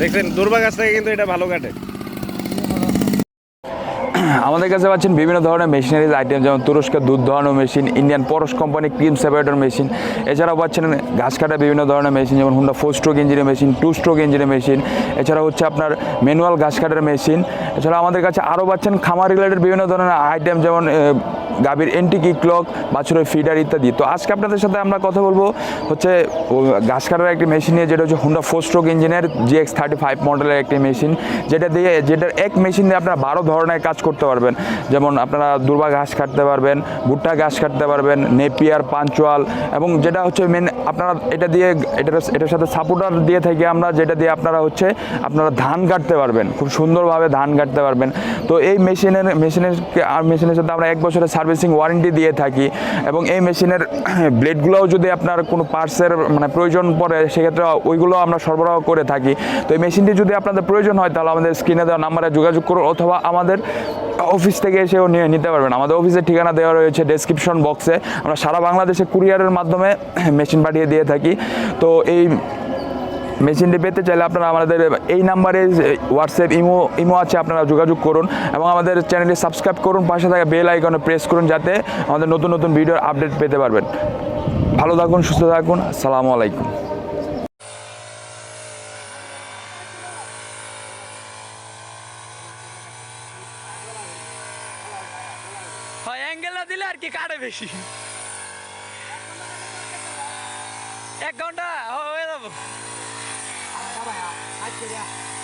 দেখছেন গাছ থেকে কিন্তু এটা ভালো কাটে। আমাদের কাছে পাচ্ছেন বিভিন্ন ধরনের মেশিনারিজ আইটেম, যেমন তুরস্কের দুধ দোহানো machine, Indian Parash company cream separator machine. এছাড়াও পাচ্ছেন ঘাস কাটা বিভিন্ন ধরনের মেশিন, যেমন হুন্ডা ফোর স্ট্রোক ইঞ্জিনের মেশিন, টু স্ট্রোক ইঞ্জিনের মেশিন। এছাড়া হচ্ছে আপনার ম্যানুয়াল ঘাস কাটার মেশিন। এছাড়া আমাদের কাছে আরও পাচ্ছেন খামার রিলেটেড বিভিন্ন ধরনের আইটেম, যেমন গাভীর এন্টিকি ক্লক বাছুরের ফিডার ইত্যাদি। তো আজকে আপনাদের সাথে আমরা কথা বলব হচ্ছে ঘাস কাটার একটি মেশিন নিয়ে, যেটা হচ্ছে হুন্ডা ফোর স্ট্রোক ইঞ্জিনের জিএক্স থার্টি ফাইভ মডেলের একটি মেশিন যেটা দিয়ে, যেটার এক মেশিন দিয়ে আপনারা বারো ধরনের কাজ করতে পারবেন। যেমন আপনারা দুর্বা ঘাস কাটতে পারবেন, ভুট্টা ঘাস কাটতে পারবেন, নেপিয়ার, পাঞ্চুয়াল, এবং যেটা হচ্ছে মেন আপনারা এটা দিয়ে, এটার এটার সাথে সাপোর্টার দিয়ে থেকে আমরা যেটা দিয়ে আপনারা হচ্ছে, আপনারা ধান কাটতে পারবেন। খুব সুন্দরভাবে ধান কাটতে পারবেন। তো এই মেশিনের মেশিনের আর মেশিনের সাথে আমরা এক বছরের সার্ভিসিং ওয়ারেন্টি দিয়ে থাকি এবং এই মেশিনের ব্লেডগুলোও যদি আপনার কোনো পার্টসের মানে প্রয়োজন পড়ে, সেক্ষেত্রে ওইগুলো আমরা সরবরাহ করে থাকি। তো এই মেশিনটি যদি আপনাদের প্রয়োজন হয়, তাহলে আমাদের স্ক্রিনে দেওয়া নাম্বারে যোগাযোগ করুন, অথবা আমাদের অফিস থেকে এসেও নিয়ে নিতে পারবেন। আমাদের অফিসের ঠিকানা দেওয়া রয়েছে ডেসক্রিপশন বক্সে আমরা সারা বাংলাদেশে কুরিয়ারের মাধ্যমে মেশিন পাঠিয়ে দিয়ে থাকি। তো এই মেশিনটি পেতে চাইলে আপনারা আমাদের, এই নাম্বারে হোয়াটসঅ্যাপ ইমো ইমো আছে, আপনারা যোগাযোগ করুন এবং আমাদের চ্যানেলটি সাবস্ক্রাইব করুন, পাশে থাকা বেল আইকনে প্রেস করুন যাতে আমাদের নতুন নতুন ভিডিওর আপডেট পেতে পারবেন। ভালো থাকুন, সুস্থ থাকুন, আসসালামু আলাইকুম। দিলে আর কি কাটে বেশি। এক ঘণ্টা হয়ে যাব। 快啊，还吃的。